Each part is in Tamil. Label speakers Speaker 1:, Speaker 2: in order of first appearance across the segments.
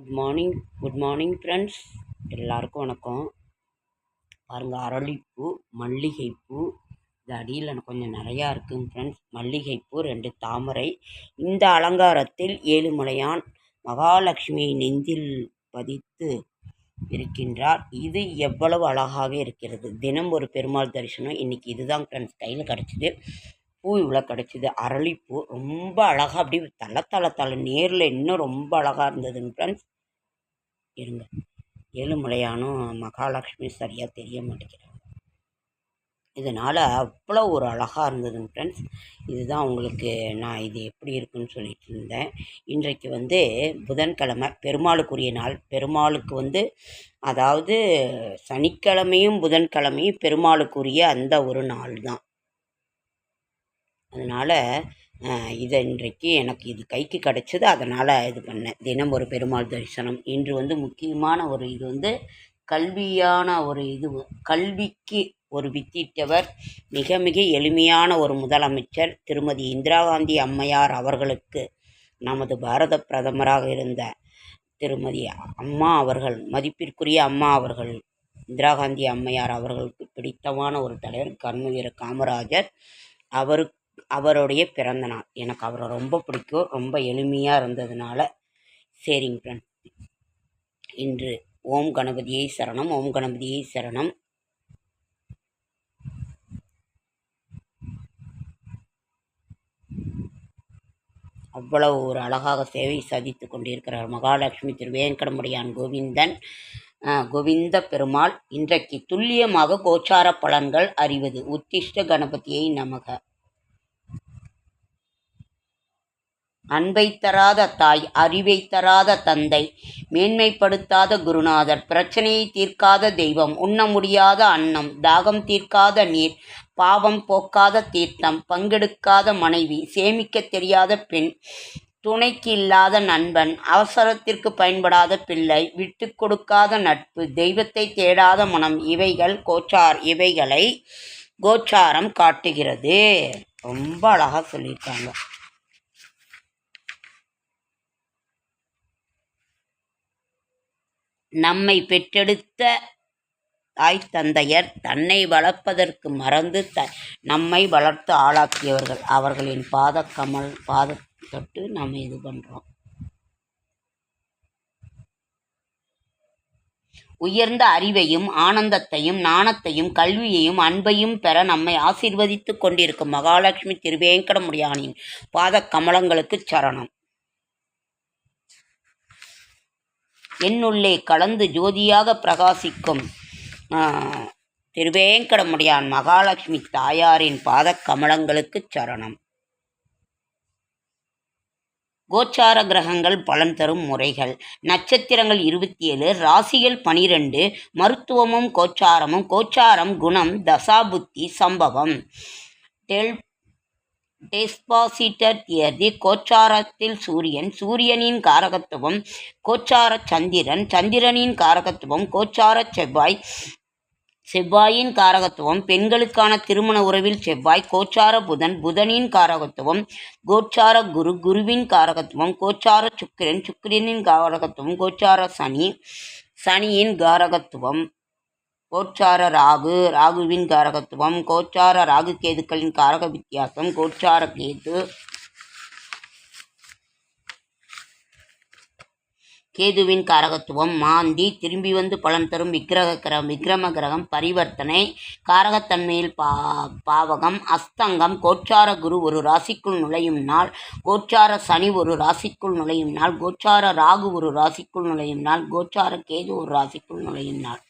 Speaker 1: Good morning good morning friends எல்லாருக்கும் வணக்கம். பாருங்கள் அரளிப்பூ மல்லிகைப்பூ. இது அடியில் எனக்கு கொஞ்சம் நிறையா இருக்குங்க ஃப்ரெண்ட்ஸ் மல்லிகைப்பூ ரெண்டு தாமரை. இந்த அலங்காரத்தில் ஏழுமலையான் மகாலட்சுமியை நெஞ்சில் பதித்து இருக்கின்றார். இது எவ்வளவு அழகாக இருக்கிறது. தினம் ஒரு பெருமாள் தரிசனம். இன்றைக்கி இதுதான் ஃப்ரெண்ட்ஸ் கையில் கிடச்சிது. பூ இவ்வளோ கிடச்சிது. அரளிப்பூ ரொம்ப அழகாக அப்படியே தலை தலை தலை நேரில் இன்னும் ரொம்ப அழகாக இருந்ததுங்க ஃப்ரெண்ட்ஸ் இருங்க. ஏழுமலையானும் மகாலட்சுமி சரியாக தெரிய மாட்டேங்கிறாங்க. இதனால் அவ்வளோ ஒரு அழகாக இருந்ததுங்க ஃப்ரெண்ட்ஸ் இதுதான் உங்களுக்கு நான் இது எப்படி இருக்குன்னு சொல்லிட்டு இருந்தேன். இன்றைக்கு வந்து புதன்கிழமை பெருமாளுக்குரிய நாள். பெருமாளுக்கு வந்து அதாவது சனிக்கிழமையும் புதன்கிழமையும் பெருமாளுக்குரிய அந்த ஒரு நாள் தான் அதனால் இதை இன்றைக்கு எனக்கு இது கைக்கு கிடச்சிது அதனால் இது பண்ணேன். தினம் ஒரு பெருமாள் தரிசனம். இன்று வந்து முக்கியமான ஒரு இது வந்து கல்வியான ஒரு இது கல்விக்கு ஒரு வித்திட்டவர் மிக மிக எளிமையான ஒரு முதலமைச்சர் திருமதி இந்திரா காந்தி அம்மையார் அவர்களுக்கு நமது பாரத பிரதமராக இருந்த திருமதி அம்மா அவர்கள் மதிப்பிற்குரிய அம்மா அவர்கள் இந்திரா காந்தி அம்மையார் அவர்களுக்கு பிடித்தமான ஒரு தலைவர் கண்ணுயிர காமராஜர். அவருக்கு அவருடைய பிறந்த நாள். எனக்கு அவரை ரொம்ப பிடிக்கும். ரொம்ப எளிமையாக இருந்ததுனால. சரிங்க ஃப்ரெண்ட் இன்று ஓம் கணபதியை சரணம். ஓம் கணபதியை சரணம். அவ்வளவு ஒரு அழகாக சேவை சாதித்து கொண்டிருக்கிறார் மகாலட்சுமி திரு வேங்கடமுடியான் கோவிந்தன். கோவிந்த பெருமாள். இன்றைக்கு துல்லியமாக கோச்சார பலன்கள் அறிவது. உத்திஷ்ட கணபதியை நமக. அன்பை தராத தாய் அறிவை தராத தந்தை மேன்மைப்படுத்தாத குருநாதர் பிரச்சனையை தீர்க்காத தெய்வம் உண்ண முடியாத அன்னம் தாகம் தீர்க்காத நீர் பாவம் போக்காத தீர்த்தம் பங்கெடுக்காத மனைவி சேமிக்க தெரியாத பெண் துணைக்கு இல்லாத நண்பன் அவசரத்திற்கு பயன்படாத பிள்ளை விட்டு கொடுக்காத நட்பு தெய்வத்தை தேடாத மனம் இவைகள் கோச்சார் இவைகளை கோச்சாரம் காட்டுகிறது. ரொம்ப அழகாக சொல்லியிருக்காங்க. நம்மை பெற்றெடுத்த தாய் தந்தையர் தன்னை வளர்ப்பதற்கு மறந்து த நம்மை வளர்த்து ஆளாக்கியவர்கள். அவர்களின் பாத கமல் பாத தொட்டு நம்ம இது பண்ணுறோம் உயர்ந்த அறிவையும் ஆனந்தத்தையும் நாணத்தையும் கல்வியையும் அன்பையும் பெற நம்மை ஆசீர்வதித்து கொண்டிருக்கும் மகாலட்சுமி திருவேங்கடமுடியானின் பாத கமலங்களுக்கு சரணம். என்னுள்ளே கலந்து ஜோதியாக பிரகாசிக்கும் திருவேங்கடமுடியான் மகாலட்சுமி தாயாரின் பாத கமலங்களுக்கு சரணம். கோச்சார கிரகங்கள் பலன் தரும் முறைகள். நட்சத்திரங்கள் இருபத்தி ஏழு ராசிகள் பனிரெண்டு மருத்துவமும் கோச்சாரமும் கோச்சாரம் குணம் தசாபுத்தி சம்பவம். டெல் டெஸ்பாசிட்டர் தியதி கோச்சாரத்தில் சூரியன் சூரியனின் காரகத்துவம் கோச்சார சந்திரன் சந்திரனின் காரகத்துவம் கோச்சார செவ்வாய் செவ்வாயின் காரகத்துவம் பெண்களுக்கான திருமண உறவில் செவ்வாய் கோச்சார புதன் புதனின் காரகத்துவம் கோச்சார குரு குருவின் காரகத்துவம் கோச்சார சுக்கிரன் சுக்கிரனின் காரகத்துவம் கோச்சார சனி சனியின் காரகத்துவம். கோச்சார ராகு ராகுவின் காரகத்துவம் கோச்சார ராகு கேதுக்களின் காரக வித்தியாசம் கோச்சார கேது கேதுவின் காரகத்துவம் மாந்தி திரும்பி வந்து பலன் தரும் விக்கிரக கிரகம் விக்ரம கிரகம் பரிவர்த்தனை காரகத்தன்மையில் பா பாவகம் அஸ்தங்கம் கோச்சார குரு ஒரு ராசிக்குள் நுழையும் நாள் கோச்சார சனி ஒரு ராசிக்குள் நுழையும் நாள் கோச்சார ராகு ஒரு ராசிக்குள் நுழையும் நாள் கோச்சார கேது ஒரு ராசிக்குள் நுழையும் நாள்.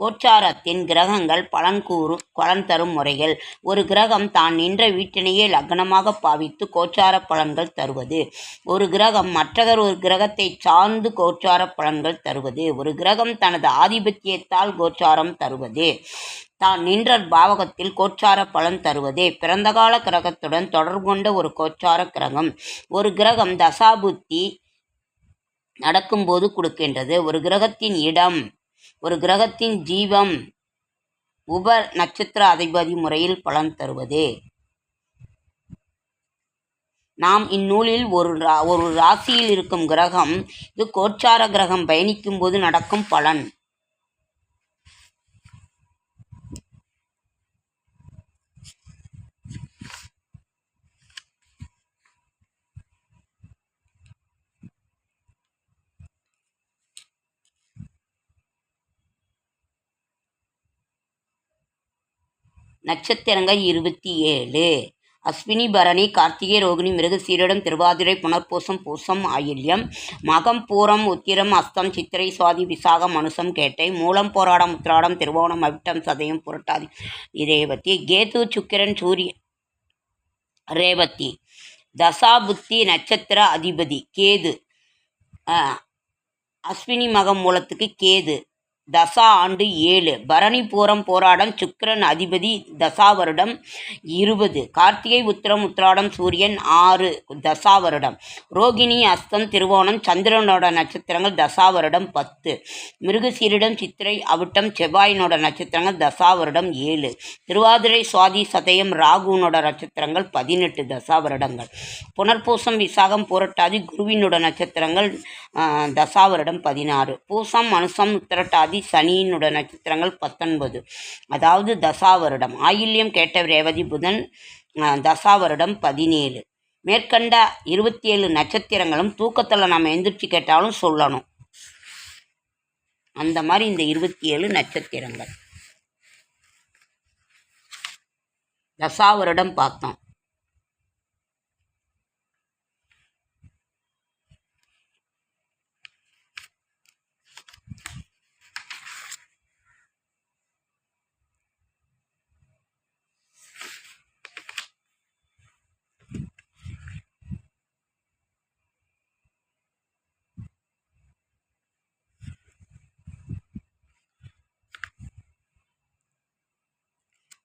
Speaker 1: கோச்சாரத்தின் கிரகங்கள் பலன் கூறும் பலன் தரும் முறைகள். ஒரு கிரகம் தான் நின்ற வீட்டினையே லக்னமாக பாவித்து கோச்சார பலன்கள் தருவது. ஒரு கிரகம் மற்றவர் ஒரு கிரகத்தை சார்ந்து கோச்சார பலன்கள் தருவது. ஒரு கிரகம் தனது ஆதிபத்தியத்தால் கோச்சாரம் தருவது. தான் நின்ற பாவகத்தில் கோச்சார பலன் தருவதே. பிறந்தகால கிரகத்துடன் தொடர்பு கொண்ட ஒரு கோச்சார கிரகம். ஒரு கிரகம் தசாபுத்தி நடக்கும்போது கொடுக்கின்றது. ஒரு கிரகத்தின் இடம் ஒரு கிரகத்தின் ஜீவம் உப நட்சத்திர அதிபதி முறையில் பலன் தருவது. நாம் இந்நூலில் ஒரு ரா ஒரு ராசியில் இருக்கும் கிரகம் இது கோச்சார கிரகம் பயணிக்கும் போது நடக்கும் பலன். நட்சத்திரங்கள் இருபத்தி ஏழு. அஸ்வினி பரணி கார்த்திகை ரோகிணி மிருகசீரிடம் திருவாதிரை புனர்பூசம் பூசம் ஆயில்யம் மகம் பூரம் உத்திரம் அஸ்தம் சித்திரை சுவாதி விசாகம் மனுஷம் கேட்டை மூலம் போராடம் உத்திராடம் திருவோணம் அவிட்டம் சதயம் புரட்டாதி ரேவதி கேது சுக்கிரன் சூரிய ரேவதி தசாபுத்தி நட்சத்திர அதிபதி கேது அஸ்வினி மகம் மூலத்துக்கு கேது தசா ஆண்டு ஏழு. பரணி பூரம் போராடம் சுக்கிரன் அதிபதி தசா வருடம் இருபது. கார்த்திகை உத்திரம் உத்திராடம் சூரியன் ஆறு. தசா வருடம். ரோகிணி அஸ்தம் திருவோணம் சந்திரனோட நட்சத்திரங்கள் தசா வருடம் பத்து. மிருகசீரிடம் சித்திரை அவிட்டம் செவ்வாயினோட நட்சத்திரங்கள் தசா வருடம் ஏழு. திருவாதிரை சுவாதி சதயம் ராகுனோட நட்சத்திரங்கள் பதினெட்டு தசா வருடங்கள். புனர்பூசம் விசாகம் புரட்டாதி குருவினோட நட்சத்திரங்கள் தசா வருடம் பதினாறு. பூசம் மனுஷம் உத்திரட்டாதி ரேவதி சனியினுடைய நட்சத்திரங்கள் பத்தொன்பது. அதாவது தசா வருடம். ஆயில்யம் கேட்ட ரேவதி புதன் தசா வருடம் பதினேழு. மேற்கண்ட இருபத்தி ஏழு நட்சத்திரங்களும் தூக்கத்தில் நம்ம எந்திரிச்சு கேட்டாலும் சொல்லணும். அந்த மாதிரி இந்த இருபத்தி ஏழு நட்சத்திரங்கள். தசா வருடம் பார்த்தோம்.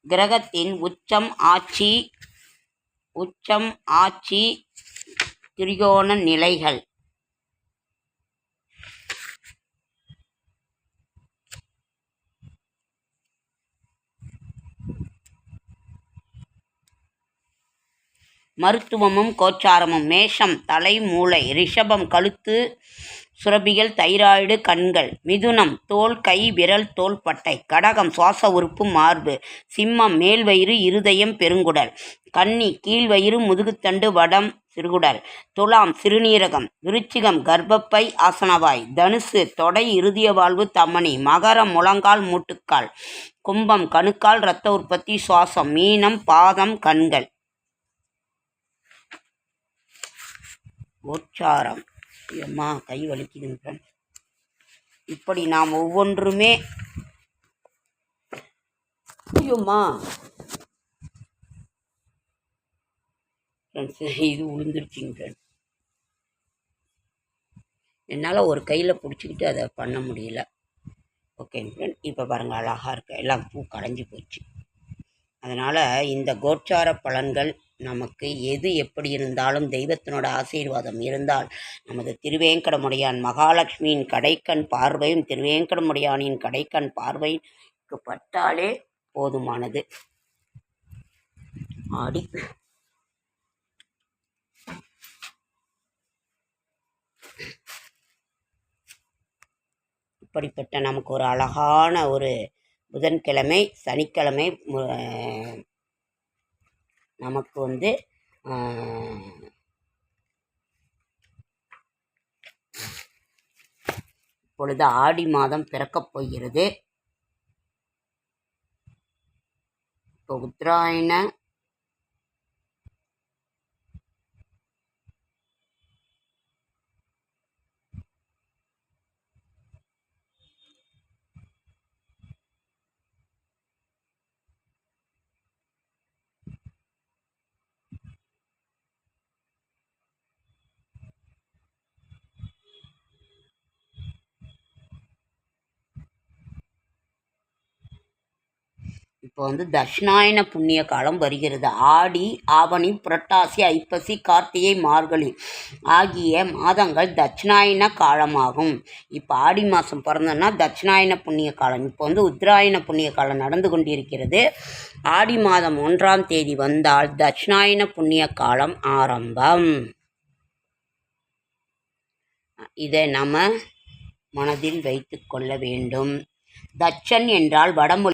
Speaker 1: கிரகத்தின் உச்சம் ஆட்சி உச்சம் ஆட்சி திரிகோண நிலைகள். மருத்துவமும் கோச்சாரமும் மேஷம் தலை மூளை ரிஷபம் கழுத்து சுரபிகள் தைராய்டு கண்கள் மிதுனம் தோல் கை விரல் தோல் பட்டை கடகம் சுவாச உறுப்பு மார்பு சிம்மம் மேல்வயிறு இருதயம் பெருங்குடல் கன்னி கீழ்வயிறு முதுகுத்தண்டு வடம் சிறுகுடல் துலாம் சிறுநீரகம் விருச்சிகம் கர்ப்பப்பை ஆசனவாய் தனுசு தொடை இறுதிய வாழ்வு தமனி மகரம் முழங்கால் மூட்டுக்கால் கும்பம் கணுக்கால் இரத்த உற்பத்தி சுவாசம் மீனம் பாதம் கண்கள். உச்சாரம் அம்மா கை வலிக்குதுங்க ஃப்ரெண்ட்ஸ் இப்படி நாம் ஒவ்வொன்றுமே ஐயோம்மா ஃப்ரெண்ட்ஸ் இது உளுந்துருச்சிங்க ஃப்ரெண்ட்ஸ் என்னால் ஒரு கையில் பிடிச்சிக்கிட்டு அதை பண்ண முடியல. ஓகேங்க ஃப்ரெண்ட் இப்போ பாருங்கள் அழகாக இருக்குது எல்லாம் பூ கடைஞ்சி போச்சு. அதனால் இந்த கோச்சார பலன்கள் நமக்கு எது எப்படி இருந்தாலும் தெய்வத்தினோட ஆசீர்வாதம் இருந்தால் நமது திருவேங்கடமுடையான் மகாலட்சுமியின் கடைக்கண் பார்வையும் திருவேங்கடமுடையானின் கடைக்கண் பார்வைக்கு பட்டாலே போதுமானது. ஆடி. இப்படிப்பட்ட நமக்கு ஒரு அழகான ஒரு புதன்கிழமை சனிக்கிழமை நமக்கு வந்து இப்பொழுது ஆடி மாதம் பிறக்கப் போகிறது. இப்போ உத்தராயண இப்போ வந்து தட்சிணாயன புண்ணிய காலம் வருகிறது. ஆடி ஆவணி புரட்டாசி ஐப்பசி கார்த்திகை மார்கழி ஆகிய மாதங்கள் தட்சிணாயன காலமாகும். இப்போ ஆடி மாதம் பிறந்தோன்னா தட்சிணாயன புண்ணிய காலம். இப்போ வந்து உத்தராயண புண்ணிய காலம் நடந்து கொண்டிருக்கிறது. ஆடி மாதம் ஒன்றாம் தேதி வந்தால் தட்சிணாயன புண்ணிய காலம் ஆரம்பம். இதை நம்ம மனதில் வைத்து கொள்ள வேண்டும். தட்சன் என்றால் வடமொழி